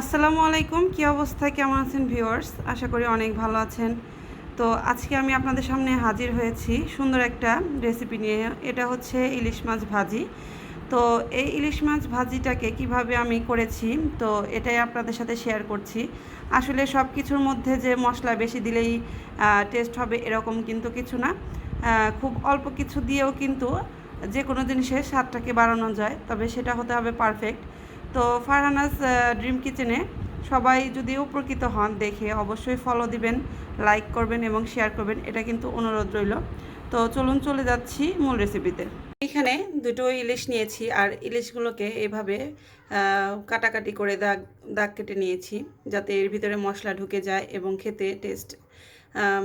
আসসালামু আলাইকুম, কী অবস্থা? কেমন আছেন ভিউয়ার্স? আশা করি অনেক ভালো আছেন। তো আজকে আমি আপনাদের সামনে হাজির হয়েছি সুন্দর একটা রেসিপি নিয়ে। এটা হচ্ছে ইলিশ মাছ ভাজি। তো এই ইলিশ মাছ ভাজিটাকে কীভাবে আমি করেছি, তো এটাই আপনাদের সাথে শেয়ার করছি। আসলে সব কিছুর মধ্যে যে মশলা বেশি দিলেই টেস্ট হবে এরকম কিন্তু কিছু না। খুব অল্প কিছু দিয়েও কিন্তু যে কোনো জিনিসের স্বাদটাকে বাড়ানো যায়, তবে সেটা হতে হবে পারফেক্ট তো ফারহানাস ড্রিম কিচেনে সবাই যদি উপকৃত হন দেখে অবশ্যই ফলো দিবেন লাইক করবেন এবং শেয়ার করবেন, এটা কিন্তু অনুরোধ রইল। তো চলুন চলে যাচ্ছি মূল রেসিপিতে এখানে দুটো ইলিশ নিয়েছি আর ইলিশগুলোকে এভাবে কাটাকাটি করে দাগ দাগ কেটে নিয়েছি যাতে এর ভিতরে মশলা ঢুকে যায় এবং খেতে টেস্ট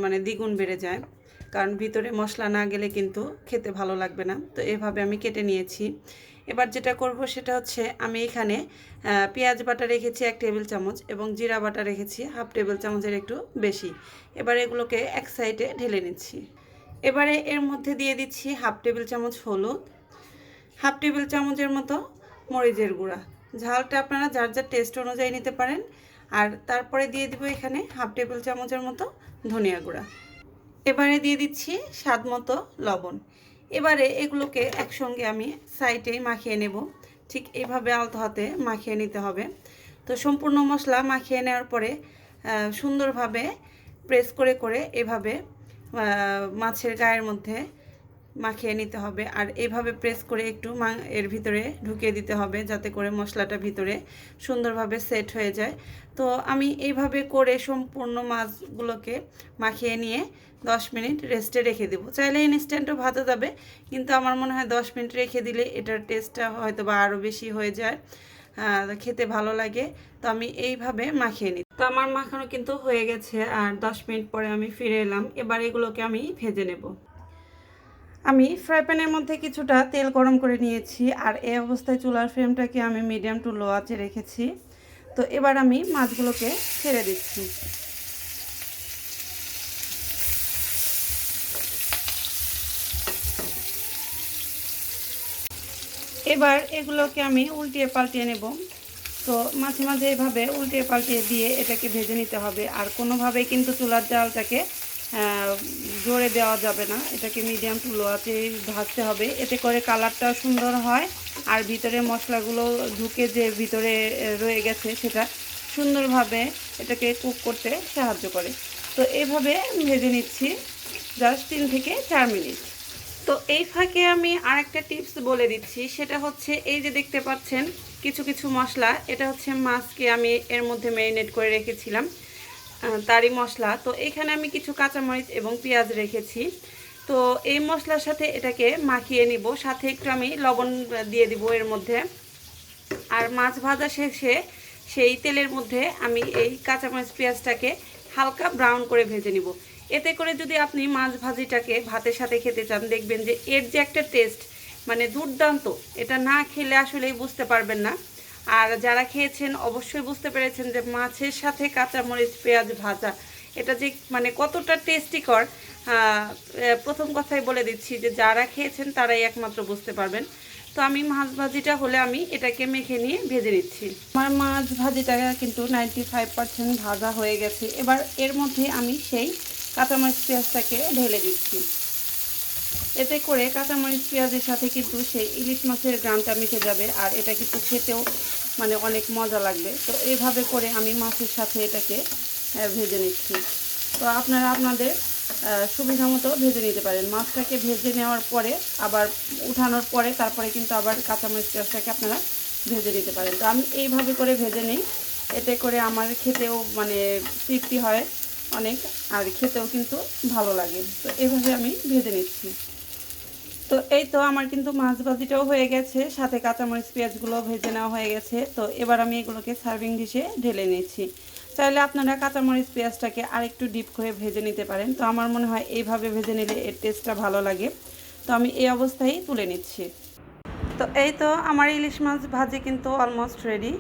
মানে দ্বিগুণ বেড়ে যায়। কারণ ভিতরে মশলা না গেলে কিন্তু খেতে ভালো লাগবে না। তো এভাবে আমি কেটে নিয়েছি। এবার যেটা করব সেটা হচ্ছে আমি এখানে পেঁয়াজ বাটা রেখেছি এক টেবিল চামচ এবং জিরা বাটা রেখেছি হাফ টেবিল চামচের একটু বেশি। এবার এগুলোকে এক সাইডে ঢেলে নিচ্ছি। এবারে এর মধ্যে দিয়ে দিচ্ছি হাফ টেবিল চামচ হলুদ, হাফ টেবিল চামচের মতো মরিচের গুঁড়া। ঝালটা আপনারা যার যার টেস্ট অনুযায়ী নিতে পারেন। আর তারপরে দিয়ে দিব এখানে হাফ টেবিল চামচের মতো ধনিয়া গুঁড়া। এবারে দিয়ে দিচ্ছি স্বাদ মতো লবণ। এবারে এগুলোকে একসঙ্গে আমি সাইডে মাখিয়ে নেব। ঠিক এইভাবে আলতো হাতে মাখিয়ে নিতে হবে। তো সম্পূর্ণ মশলা মাখিয়ে নেওয়ার পরে সুন্দরভাবে প্রেস করে করে এভাবে মাছের গায়ের মধ্যে মাখিয়ে নিতে হবে। আর এইভাবে প্রেস করে একটু মা- এর ভিতরে ঢুকিয়ে দিতে হবে যাতে করে মশলাটা ভিতরে সুন্দরভাবে সেট হয়ে যায়। তো আমি এইভাবে করে সম্পূর্ণ মাছগুলোকে মাখিয়ে নিয়ে দশ মিনিট রেস্টে রেখে দেবো। চাইলে ইনস্ট্যান্টও ভাতে যাবে, কিন্তু আমার মনে হয় দশ মিনিট রেখে দিলে এটার টেস্টটা হয়তো বা আরও বেশি হয়ে যায় খেতে ভালো লাগে। তো আমি এইভাবে মাখিয়ে নিই তো আমার মাখানো কিন্তু হয়ে গেছে, আর দশ মিনিট পরে আমি ফিরে এলাম। এবার এগুলোকে আমি ভেজে নেব। আমি ফ্রাই প্যানের মধ্যে কিছুটা তেল গরম করে নিয়েছি, আর এই অবস্থায় চুলার ফ্লেমটাকে আমি মিডিয়াম টু লো আঁচে রেখেছি। তো এবার আমি মাছগুলোকে ছেড়ে দিচ্ছি। এবার এগুলোকে আমি উল্টিয়ে পাল্টিয়ে নেব। তো মাঝে মাঝে এভাবে উল্টিয়ে পাল্টিয়ে দিয়ে এটাকে ভেজে নিতে হবে, আর কোনোভাবেই কিন্তু চুলার জালটাকে জোরে দেওয়া যাবে না। এটাকে মিডিয়াম টু লো আছে ভাজতে হবে। এতে করে কালারটা সুন্দর হয়। আর ভিতরে মশলাগুলো ঢুকে যে ভিতরে রয়ে গেছে সেটা সুন্দরভাবে এটাকে কুক করতে সাহায্য করে। তো এইভাবে ভেজে নিচ্ছি জাস্ট তিন থেকে চার মিনিট। তো এই ফাঁকে আমি আরেকটা টিপস বলে দিচ্ছি। সেটা হচ্ছে এই যে দেখতে পাচ্ছেন, কিছু কিছু মশলা। এটা হচ্ছে মাছকে আমি এর মধ্যে ম্যারিনেট করে রেখেছিলাম। তারই মশলা। তো এখানে আমি কিছু কাঁচামরিচ এবং পেঁয়াজ রেখেছি। তো এই মশলার সাথে এটাকে মাখিয়ে নিব। সাথে একটু আমি লবণ দিয়ে দিব এর মধ্যে। আর মাছ ভাজা শেষে সেই তেলের মধ্যে আমি এই কাঁচামরিচ পেঁয়াজটাকে হালকা ব্রাউন করে ভেজে নিব। এতে করে যদি আপনি মাছ ভাজিটাকে ভাতের সাথে খেতে চান, দেখবেন যে এর যে একটা টেস্ট মানে দুর্দান্ত, এটা না খেলে আসলেই বুঝতে পারবেন না। আর যারা খেয়েছেন অবশ্যই বুঝতে পেরেছেন যে মাছের সাথে কাঁচামরিচ, পেঁয়াজ ভাজা, এটা যে মানে কতটা টেস্টিকর প্রথম কথাই বলে দিচ্ছি যে যারা খেয়েছেন তারাই একমাত্র বুঝতে পারবেন। তো আমি মাছ ভাজিটা হলে আমি এটাকে মেখে নিয়ে ভেজে নিচ্ছি। আমার মাছ ভাজিটা কিন্তু নাইনটি ফাইভ পার্সেন্ট ভাজা হয়ে গেছে। এবার এর মধ্যে আমি সেই কাঁচামরিচ, পেঁয়াজটাকে ঢেলে দিচ্ছি। এতে করে কাঁচামরিচ, পেঁয়াজের সাথে কিন্তু সেই ইলিশ মাছের গ্রামটা মিশে যাবে আর এটা কিন্তু খেতেও মানে অনেক মজা লাগবে। তো এইভাবে করে আমি মাছের সাথে এটাকে ভেজে নিচ্ছি। তো আপনারা আপনাদের সুবিধা মতো ভেজে নিতে পারেন। মাছটাকে ভেজে নেওয়ার পরে, আবার উঠানোর পরে তারপরে কিন্তু আবার কাঁচামরিচ পেঁয়াজটাকে আপনারা ভেজে নিতে পারেন। তো আমি এইভাবে করে ভেজে নিই। এতে করে আমার খেতেও মানে তৃপ্তি হয় অনেক, আর খেতেও কিন্তু ভালো লাগে। তো এভাবে আমি ভেজে নিচ্ছি। তো এই তো আমার কিন্তু মাছ ভাজিটাও হয়ে গেছে, সাথে কাঁচামরিচ পেঁয়াজগুলো ভেজে নেওয়া হয়ে গেছে। তো এবার আমি এগুলোকে সার্ভিং ডিশে ঢেলে নিচ্ছি। চাইলে আপনারা কাঁচামরিচ, পেঁয়াজটাকে আরেকটু ডিপ করে ভেজে নিতে পারেন। তো আমার মনে হয় এইভাবে ভেজে নিলে এর টেস্টটা ভালো লাগে। তো আমি এই অবস্থায় তুলে নিচ্ছি। তো এই তো আমার ইলিশ মাছ ভাজি কিন্তু অলমোস্ট রেডি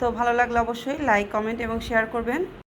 তো ভালো লাগলে অবশ্যই লাইক কমেন্ট এবং শেয়ার করবেন।